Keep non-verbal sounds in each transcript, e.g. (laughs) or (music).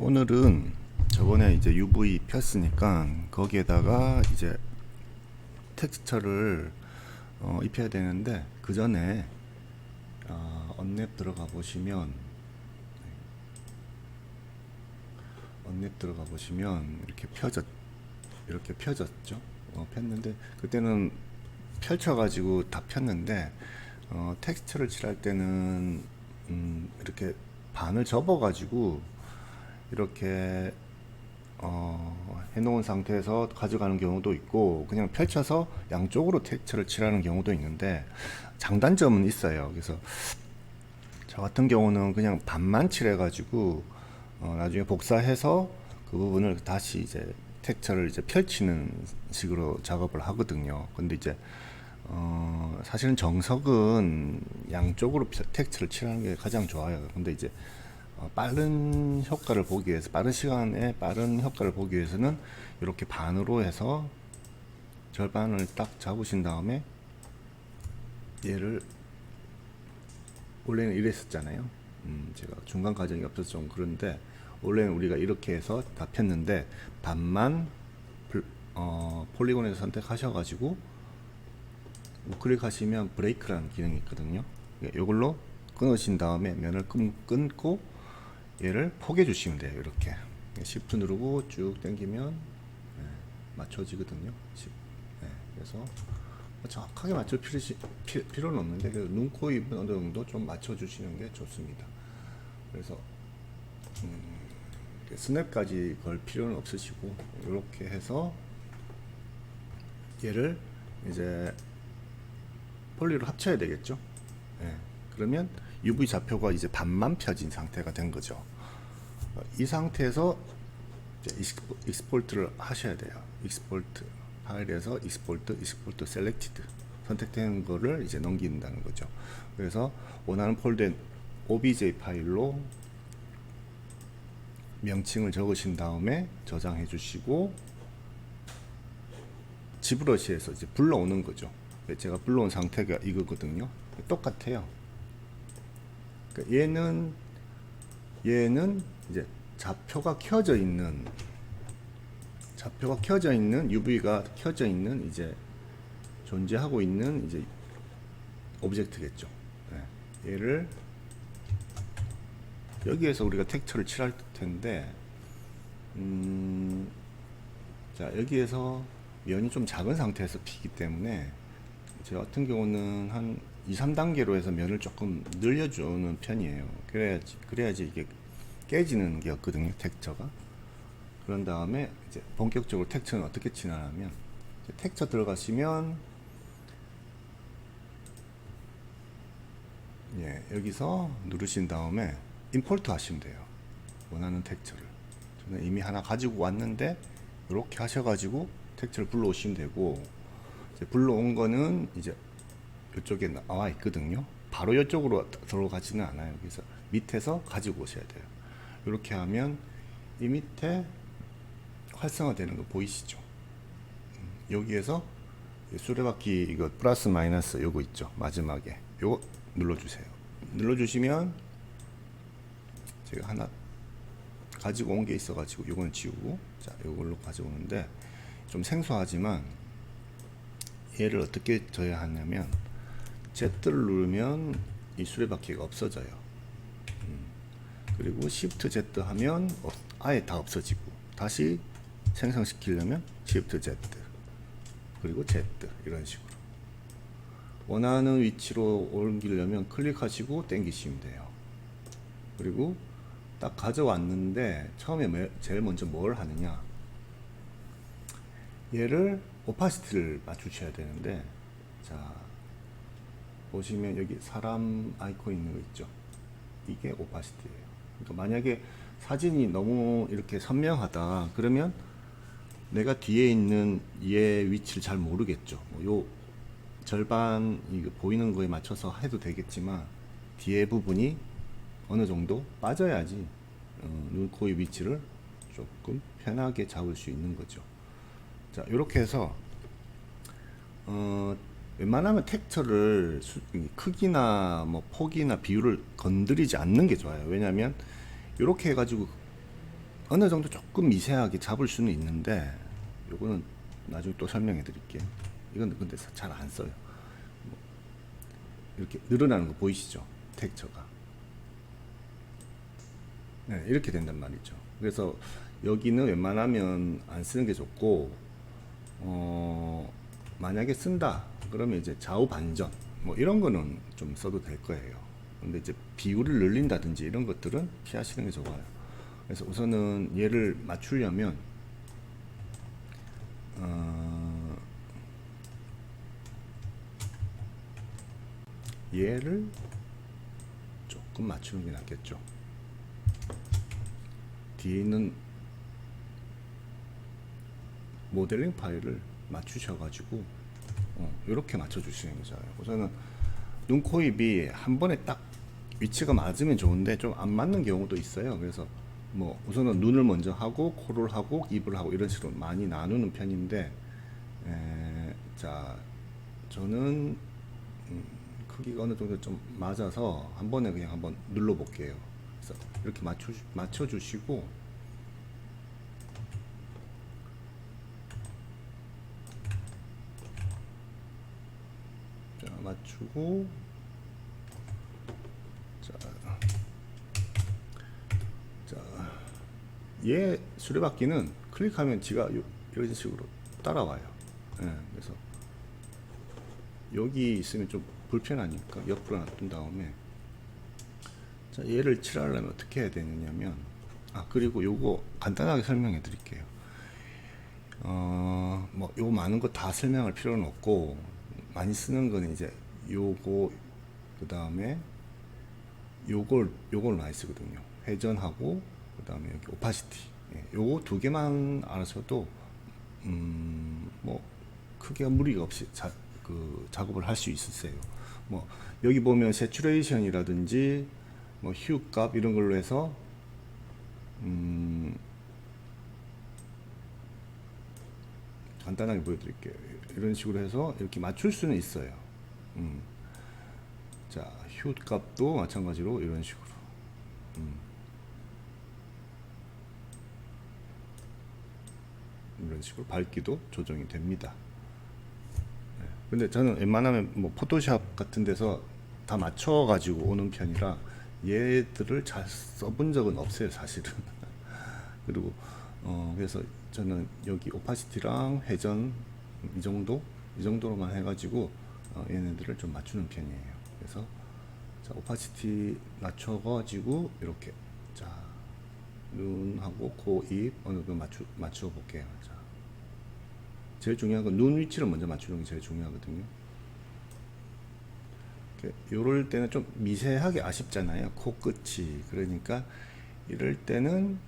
오늘은 저번에 이제 UV 폈으니까 거기에다가 이제 텍스처를 어, 입혀야 되는데 그 전에 어, 언랩 들어가 보시면 언랩 들어가 보시면 이렇게 펴졌 이렇게 펴졌죠. 어, 폈는데 그때는 펼쳐가지고 다 폈는데 어, 텍스처를 칠할 때는 음, 이렇게 반을 접어가지고 이렇게 어, 해놓은 상태에서 가져가는 경우도 있고 그냥 펼쳐서 양쪽으로 텍스처를 칠하는 경우도 있는데 장단점은 있어요. 그래서 저 같은 경우는 그냥 반만 칠해가지고 어, 나중에 복사해서 그 부분을 다시 이제 텍스처를 이제 펼치는 식으로 작업을 하거든요. 근데 이제 어, 사실은 정석은 양쪽으로 펴- 텍스처를 칠하는 게 가장 좋아요. 근데 이제 어, 빠른 효과를 보기 위해서 빠른 시간에 빠른 효과를 보기 위해서는 이렇게 반으로 해서 절반을 딱 잡으신 다음에 얘를 원래는 이랬었잖아요. 음, 제가 중간 과정이 없어서 좀 그런데 원래는 우리가 이렇게 해서 다 폈는데 반만 불- 어, 폴리곤에서 선택하셔가지고 우클릭하시면 브레이크라는 기능이 있거든요. 이걸로 끊으신 다음에 면을 끈, 끊고 얘를 포개 주시면 돼요. 이렇게 Shift 누르고 쭉 당기면 네, 맞춰지거든요. 시- 네, 그래서 정확하게 맞출 필요, 필요 는 없는데 눈, 코, 입은 어느 정도 좀 맞춰주시는 게 좋습니다. 그래서 음, 스냅까지 걸 필요는 없으시고 이렇게 해서 얘를 이제 폴리로 합쳐야 되겠죠. 예. 그러면 UV 좌표가 이제 반만 펴진 상태가 된 거죠. 어, 이 상태에서 익스포트를 하셔야 돼요. 익스포트 파일에서 익스포트, 익스포트 셀렉티드 선택된 거를 이제 넘긴다는 거죠. 그래서 원하는 폴더에 OBJ 파일로 명칭을 적으신 다음에 저장해 주시고 지브러시에서 이제 불러오는 거죠. 제가 불러온 상태가 이거거든요. 똑같아요. 그러니까 얘는 얘는 이제 좌표가 켜져 있는 좌표가 켜져 있는 UV가 켜져 있는 이제 존재하고 있는 이제 오브젝트겠죠. 네. 얘를 여기에서 우리가 텍스처를 칠할 텐데 음, 자 여기에서 면이 좀 작은 상태에서 피기 때문에 제 같은 경우는 한 2, 3단계로 해서 면을 조금 늘려주는 편이에요. 그래야지 그래야지 이게 깨지는 게 없거든요. 텍스처가. 그런 다음에 이제 본격적으로 텍스처는 어떻게 이제 텍스처 들어가시면 예, 여기서 누르신 다음에 임포트 하시면 돼요. 원하는 텍스처를. 저는 이미 하나 가지고 왔는데 이렇게 하셔가지고 텍스처를 불러오시면 되고 불러온 거는 이제 이쪽에 나와 있거든요. 바로 이쪽으로 들어가지는 않아요. 그래서 밑에서 가지고 오셔야 돼요. 이렇게 하면 이 밑에 활성화되는 거 보이시죠? 음, 여기에서 이 수레바퀴 이거 플러스 마이너스 요거 있죠 마지막에 요거 눌러주세요. 눌러주시면 제가 하나 가지고 온 게 있어가지고 요거는 지우고 자 요걸로 가져오는데 좀 생소하지만 얘를 어떻게 져야 하냐면 Z를 누르면 이 수레바퀴가 없어져요. 음, 그리고 Shift Z 하면 없- 아예 다 없어지고 다시 생성시키려면 Shift Z 그리고 Z 이런 식으로 원하는 위치로 옮기려면 클릭하시고 당기시면 돼요. 그리고 딱 가져왔는데 처음에 매- 제일 먼저 뭘 하느냐 얘를 오파시티를 맞추셔야 되는데 자 보시면 여기 사람 아이콘 있는 거 있죠? 이게 오파시티예요. 그러니까 만약에 사진이 너무 이렇게 선명하다 그러면 내가 뒤에 있는 얘 위치를 잘 모르겠죠. 뭐요 절반 이거 보이는 거에 맞춰서 해도 되겠지만 뒤에 부분이 어느 정도 빠져야지 어, 눈, 코, 입 위치를 조금 편하게 잡을 수 있는 거죠. 자, 이렇게 해서 어, 웬만하면 텍스처를 크기나 뭐 폭이나 비율을 건드리지 않는 게 좋아요. 왜냐하면 이렇게 해가지고 어느 정도 조금 미세하게 잡을 수는 있는데 요거는 나중에 또 설명해 드릴게요. 이건 근데 잘 안 써요. 뭐 이렇게 늘어나는 거 보이시죠? 텍처가. 네, 이렇게 된단 말이죠. 그래서 여기는 웬만하면 안 쓰는 게 좋고, 어, 만약에 쓴다, 그러면 이제 좌우 반전, 뭐 이런 거는 좀 써도 될 거예요. 근데 이제 비율을 늘린다든지 이런 것들은 피하시는 게 좋아요. 그래서 우선은 얘를 맞추려면, 어, 얘를 조금 맞추는 게 낫겠죠. 뒤에 있는 모델링 파일을 맞추셔가지고 어, 이렇게 맞춰주시는 거죠. 우선은 눈, 코, 입이 한 번에 딱 위치가 맞으면 좋은데 좀 안 맞는 경우도 있어요. 그래서 뭐 우선은 눈을 먼저 하고 코를 하고 입을 하고 이런 식으로 많이 나누는 편인데 에, 자 저는 음, 크기가 어느 정도 좀 맞아서 한 번에 그냥 한번 눌러 볼게요. 그래서 이렇게 맞춰 맞춰 주시고 자 맞추고 자, 자, 얘 수레바퀴는 클릭하면 지가 요, 이런 식으로 따라와요. 예, 그래서 여기 있으면 좀 불편하니까 옆으로 놔둔 다음에 자, 얘를 칠하려면 어떻게 해야 되느냐면 아 그리고 요거 간단하게 설명해 드릴게요. 어, 뭐, 요 많은 거 다 설명할 필요는 없고, 많이 쓰는 거는 이제 요거, 그 다음에 요걸, 요걸 많이 쓰거든요. 회전하고, 그 다음에 여기 오파시티. 예, 요거 두 개만 알아서도, 음, 뭐, 크게 무리가 없이 자, 그 작업을 할 수 있으세요. 뭐, 여기 보면 세츄레이션이라든지, 뭐, 휴값 이런 걸로 해서, 음, 간단하게 보여드릴게요. 이런 식으로 해서 이렇게 맞출 수는 있어요. 음. 자, 휴 값도 마찬가지로 이런 식으로. 음. 이런 식으로 밝기도 조정이 됩니다. 네. 근데 저는 웬만하면 뭐 포토샵 같은 데서 다 맞춰 가지고 오는 편이라 얘들을 잘 써본 적은 없어요, 사실은. (laughs) 그리고 어 그래서 저는 여기 오파시티랑 회전 이 정도 이 정도로만 해가지고 어, 얘네들을 좀 맞추는 편이에요. 그래서 자 오파시티 낮춰가지고 이렇게 자 눈하고 코, 입 어느 정도 맞추 맞추어 볼게요. 자 제일 중요한 건 눈 위치를 먼저 맞추는 게 제일 중요하거든요. 요럴 때는 좀 미세하게 아쉽잖아요. 코 끝이 그러니까 이럴 때는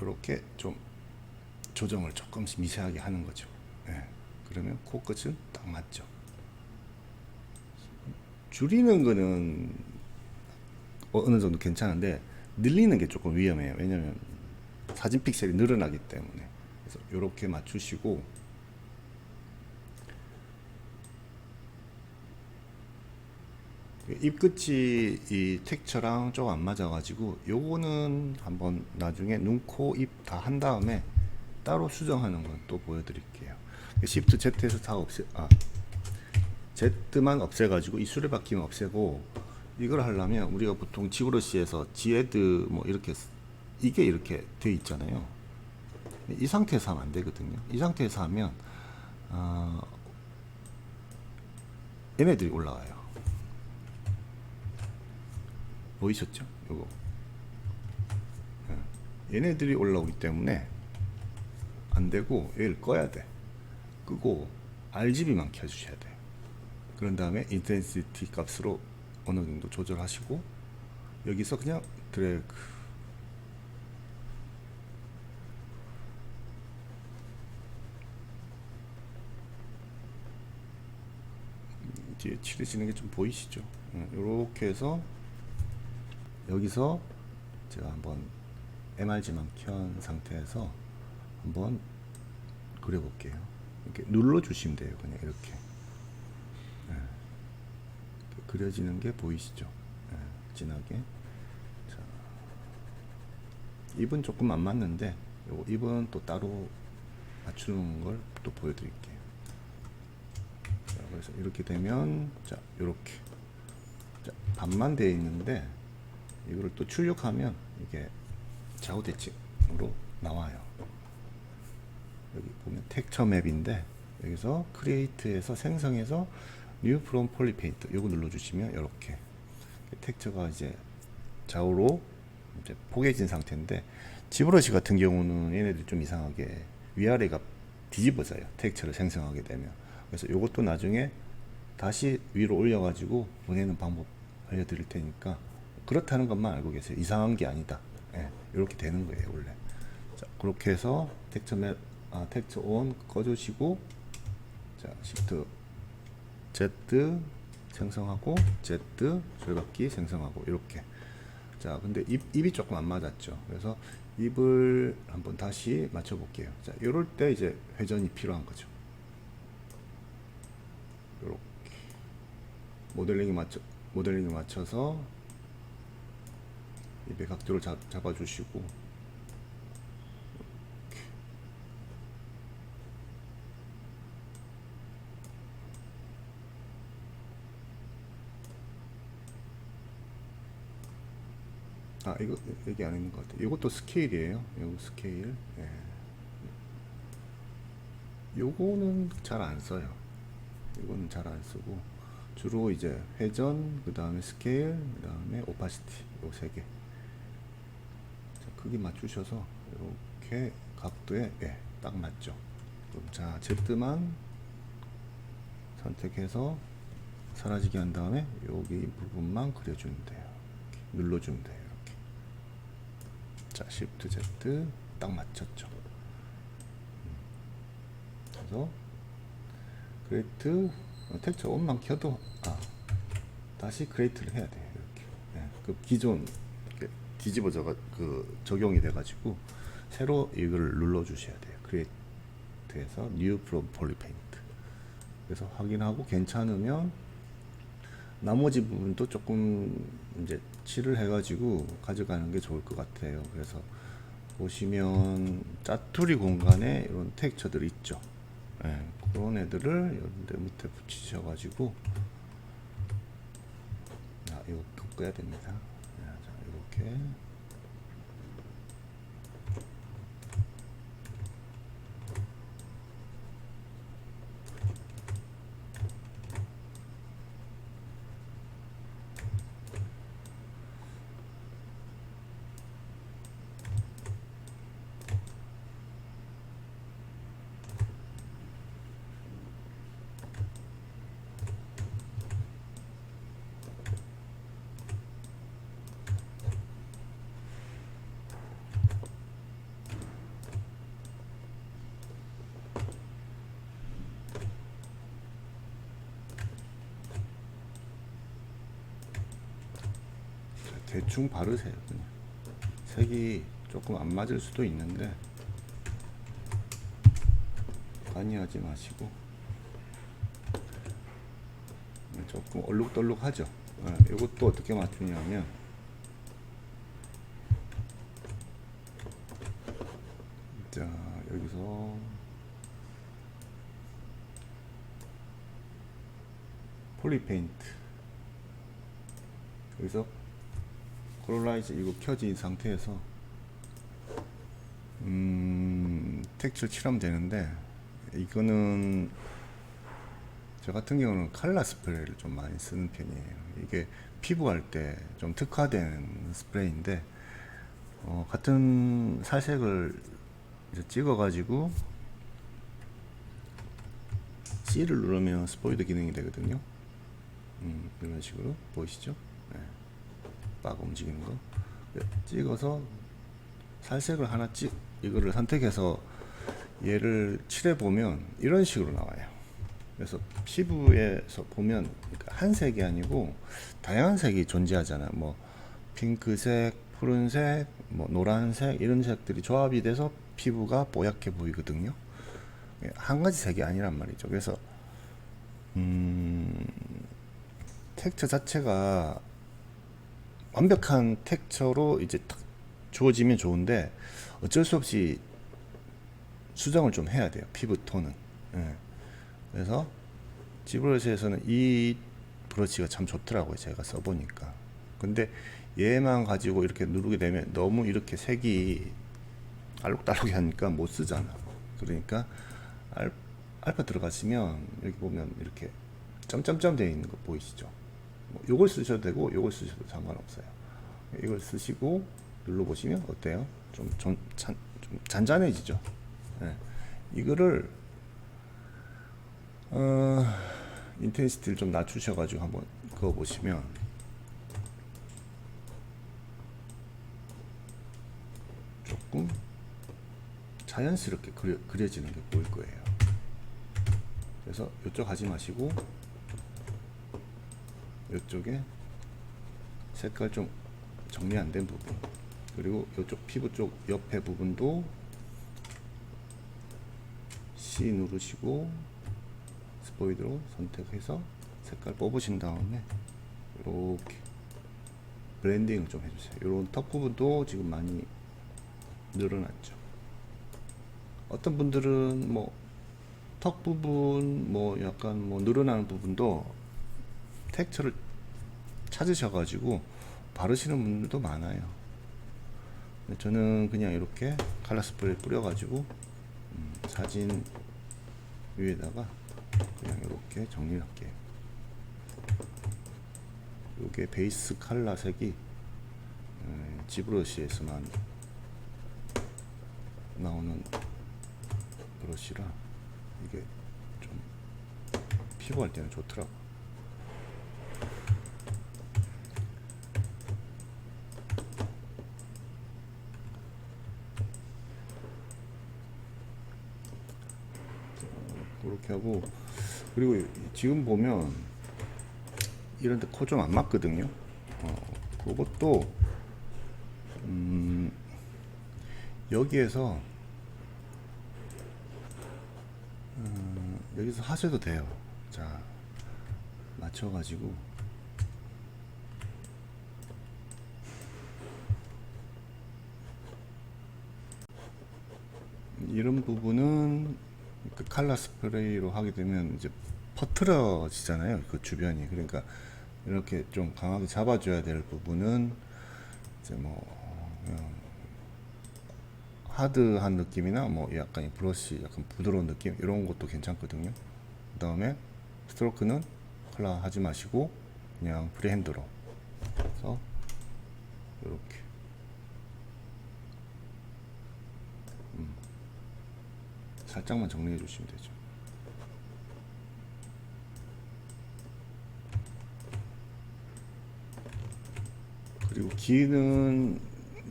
이렇게 좀 조정을 조금씩 미세하게 하는 거죠. 예. 그러면 코 끝은 딱 맞죠. 줄이는 거는 어- 어느 정도 괜찮은데 늘리는 게 조금 위험해요. 왜냐면 사진 픽셀이 늘어나기 때문에. 그래서 이렇게 맞추시고 입 끝이 이 텍처랑 좀 안 맞아가지고 요거는 한번 나중에 눈, 코, 입 다 한 다음에 따로 수정하는 건 또 보여드릴게요. 시프트 Z에서 다 없애, 아, Z만 없애가지고 이 수레바퀴만 없애고 이걸 하려면 우리가 보통 지브러시에서 지헤드 뭐 이렇게 쓰- 이게 이렇게 돼 있잖아요. 이 상태에서 하면 안 되거든요. 이 상태에서 하면 어, 얘네들이 올라와요. 보이셨죠? 요거. 예. 얘네들이 올라오기 때문에 안 되고 얘를 꺼야 돼. 끄고 RGB만 켜주셔야 돼요. 그런 다음에 인텐시티 값으로 어느 정도 조절하시고 여기서 그냥 드래그 뒤에 칠해지는 게 좀 보이시죠? 이렇게 해서 여기서 제가 한번 MRG만 켠 상태에서 한번 그려볼게요. 이렇게 눌러주시면 돼요. 그냥 이렇게. 그려지는 게 보이시죠? 네, 진하게. 자, 입은 조금 안 맞는데 요 입은 또 따로 맞추는 걸 또 보여드릴게요. 자, 그래서 이렇게 되면 자 이렇게 자, 반만 되어 있는데 이거를 또 출력하면 이게 좌우 대칭으로 나와요. 여기 보면 텍처 맵인데 여기서 크리에이트에서 생성해서 뉴 프롬 폴리 페인트 요거 눌러주시면 이렇게 텍처가 이제 좌우로 이제 포개진 상태인데 지브러시 같은 경우는 얘네들 좀 이상하게 위아래가 뒤집어져요. 텍처를 생성하게 되면. 그래서 이것도 나중에 다시 위로 올려가지고 보내는 방법 알려드릴 테니까 그렇다는 것만 알고 계세요. 이상한 게 아니다. 예, 이렇게 되는 거예요 원래. 자 그렇게 해서 텍처 맵, 아, 텍처 온 꺼주시고 자 시프트 Z 생성하고 Z 줄바퀴 생성하고 이렇게. 자 근데 입, 입이 조금 안 맞았죠. 그래서 입을 한번 다시 맞춰 볼게요. 자 이럴 때 이제 회전이 필요한 거죠. 이렇게. 모델링에 맞춰 모델링에 맞춰서 입의 각도를 잡, 잡아 주시고 아 이거 여기 안 있는 것 같아요. 이것도 스케일이에요. 이거 스케일. 예. 요거는 잘 안 써요. 이거는 잘 안 쓰고 주로 이제 회전, 그 다음에 스케일, 그 다음에 오파시티 요 세 개. 자, 크기 맞추셔서 이렇게 각도에 예, 딱 맞죠. 그럼 자 Z만 선택해서 사라지게 한 다음에 여기 부분만 그려주면 돼요. 눌러주면 돼요. 자, Shift Z 딱 맞췄죠. 음. 그래서 그레이트 어, 텍처 온만 켜도 아 다시 그레이트를 해야 돼요. 이렇게. 예, 그 기존 이렇게 뒤집어져가 그 적용이 돼가지고 새로 이걸 눌러 주셔야 돼요. 크리에이트에서 New from Poly Paint. 그래서 확인하고 괜찮으면 나머지 부분도 조금 이제 칠을 해가지고 가져가는 게 좋을 것 같아요. 그래서 보시면 짜투리 공간에 이런 텍처들 있죠. 예, 그런 애들을 이런 데 밑에 붙이셔가지고 아, 이거 꺾어야 됩니다. 자, 자, 이렇게 대충 바르세요. 그냥. 색이 조금 안 맞을 수도 있는데 관여하지 마시고 조금 얼룩덜룩하죠. 예, 이것도 어떻게 맞추냐면 자 여기서 폴리페인트 여기서 콜라이즈 이거 켜진 상태에서 음, 텍스처 칠하면 되는데 이거는 저 같은 경우는 칼라 스프레이를 좀 많이 쓰는 편이에요. 이게 피부할 때 좀 특화된 스프레이인데 어, 같은 이제 찍어가지고 C를 누르면 스포이드 기능이 되거든요. 음, 이런 식으로 보이시죠? 네. 빡 움직이는 거 찍어서 살색을 하나 찍 이거를 선택해서 얘를 칠해 보면 이런 식으로 나와요. 그래서 피부에서 보면 한 색이 아니고 다양한 색이 존재하잖아요. 뭐 핑크색, 푸른색, 뭐 노란색 이런 색들이 조합이 돼서 피부가 뽀얗게 보이거든요. 예, 한 가지 색이 아니란 말이죠. 그래서 음, 텍처 자체가 완벽한 텍처로 이제 탁 주어지면 좋은데 어쩔 수 없이 수정을 좀 해야 돼요. 피부 톤은. 예. 그래서 지브러시에서는 이 브러쉬가 참 좋더라고요. 제가 써보니까. 근데 얘만 가지고 이렇게 누르게 되면 너무 이렇게 색이 알록달록이 하니까 못 쓰잖아. 그러니까 알, 알파 들어가시면 여기 보면 이렇게 점점점 되어 있는 거 보이시죠? 뭐 요걸 쓰셔도 되고 요걸 쓰셔도 상관없어요. 이걸 쓰시고 눌러 보시면 어때요? 좀, 좀, 잔, 좀 잔잔해지죠. 예. 이거를 어, 인텐시티를 좀 낮추셔가지고 한번 그거 보시면 조금 자연스럽게 그려, 그려지는 게 보일 거예요. 그래서 이쪽 하지 마시고 이쪽에 색깔 좀 정리 안 된 부분 그리고 이쪽 피부 쪽 옆에 부분도 C 누르시고 스포이드로 선택해서 색깔 뽑으신 다음에 이렇게 브랜딩을 좀 해주세요. 이런 턱 부분도 지금 많이 늘어났죠. 어떤 분들은 뭐 턱 부분 뭐 약간 뭐 늘어나는 부분도 텍스처를 찾으셔가지고 바르시는 분들도 많아요. 저는 그냥 이렇게 칼라 스프레이 뿌려가지고 음, 사진 위에다가 그냥 이렇게 정리를 할게요. 이게 베이스 칼라 색이 음, 지브러시에서만 나오는 브러쉬라 이게 좀 피부할 때는 좋더라고. 그렇게 하고 그리고 지금 보면 이런 데 코 좀 안 맞거든요. 어, 그것도 음, 여기에서 음, 여기서 하셔도 돼요. 자, 맞춰가지고 이런 부분은 그 칼라 스프레이로 하게 되면 이제 퍼트러지잖아요. 그 주변이. 그러니까 이렇게 좀 강하게 잡아줘야 될 부분은 이제 뭐 그냥 하드한 느낌이나 뭐 약간 이 브러쉬 약간 부드러운 느낌 이런 것도 괜찮거든요. 그 다음에 스트로크는 컬러 하지 마시고 그냥 프리핸드로 해서 이렇게 음. 살짝만 정리해 주시면 되죠. 그리고 기는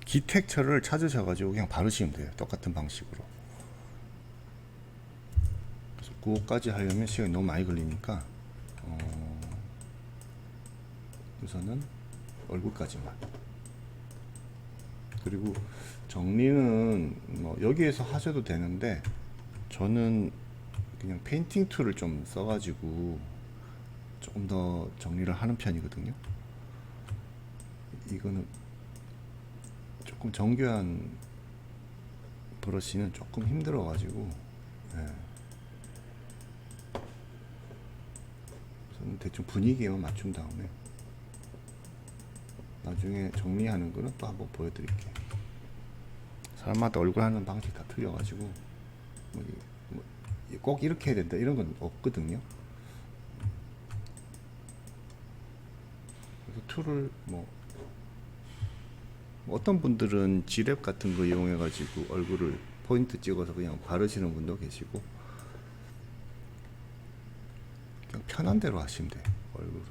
기 텍처를 찾으셔가지고 그냥 바르시면 돼요. 똑같은 방식으로. 그래서 그거까지 하려면 시간이 너무 많이 걸리니까 어, 우선은 얼굴까지만. 그리고 정리는 뭐 여기에서 하셔도 되는데 저는 그냥 페인팅 툴을 좀 써가지고 조금 더 정리를 하는 편이거든요. 이거는 조금 정교한 브러쉬는 조금 힘들어가지고 예. 저는 대충 분위기에만 맞춘 다음에 나중에 정리하는 거는 또 한번 보여드릴게요. 사람마다 얼굴 하는 방식 다 틀려가지고 꼭 이렇게 해야 된다 이런 건 없거든요. 그래서 툴을 뭐 어떤 분들은 지랩 같은 거 이용해 가지고 얼굴을 포인트 찍어서 그냥 바르시는 분도 계시고 그냥 편한 대로 하시면 돼요 얼굴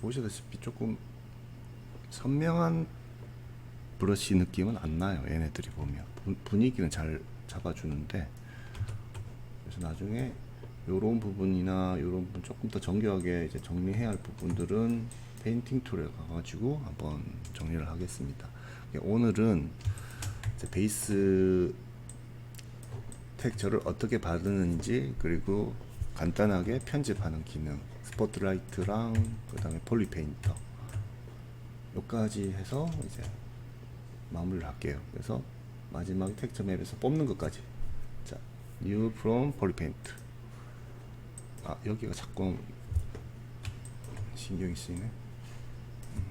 보시다시피 조금 선명한 브러쉬 느낌은 안 나요 얘네들이 보면. 분- 분위기는 잘 잡아주는데. 그래서 나중에 요런 부분이나 요런 부분 조금 더 정교하게 이제 정리해야 할 부분들은 페인팅 툴에 가가지고 한번 정리를 하겠습니다. 오늘은 베이스 텍처를 어떻게 바르는지 그리고 간단하게 편집하는 기능 스포트라이트랑 그 다음에 폴리페인터. 여기까지 해서 이제 마무리를 할게요. 그래서 마지막 텍스처 맵에서 뽑는 것까지. 자, new from polypaint. 아, 여기가 자꾸 신경이 쓰이네. 음,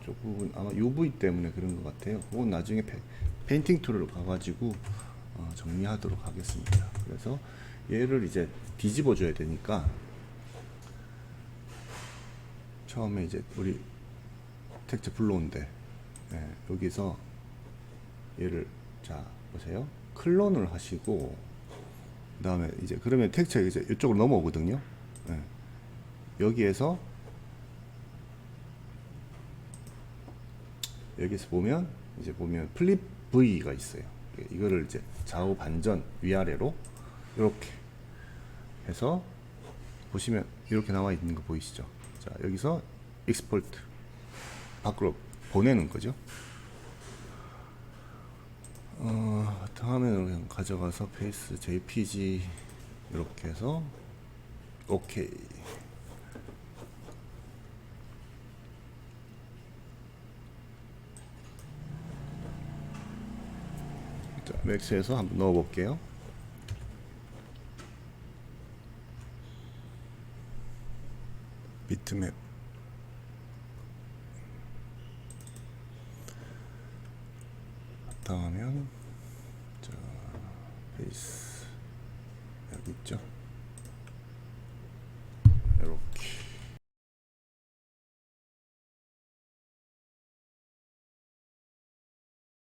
이쪽 부분 아마 UV 때문에 그런 것 같아요. 그건 나중에 페, 페인팅 툴로 가가지고 어, 정리하도록 하겠습니다. 그래서 얘를 이제 뒤집어 줘야 되니까 처음에 이제 우리 텍스처 불러온데 예, 여기서 얘를 자 보세요 클론을 하시고 그 다음에 이제 그러면 텍스처가 이제 이쪽으로 넘어오거든요 예. 여기에서 여기서 보면 이제 보면 플립 V가 있어요 이거를 이제 좌우 반전 위아래로 이렇게 해서 보시면 이렇게 나와 있는 거 보이시죠? 자 여기서 익스포트 밖으로 보내는 거죠. 어, 바탕화면으로 그냥 가져가서 페이스 JPG 이렇게 해서 오케이. 자, 맥스에서 한번 넣어 볼게요. 비트맵 바탕화면 자 페이스 여기 있죠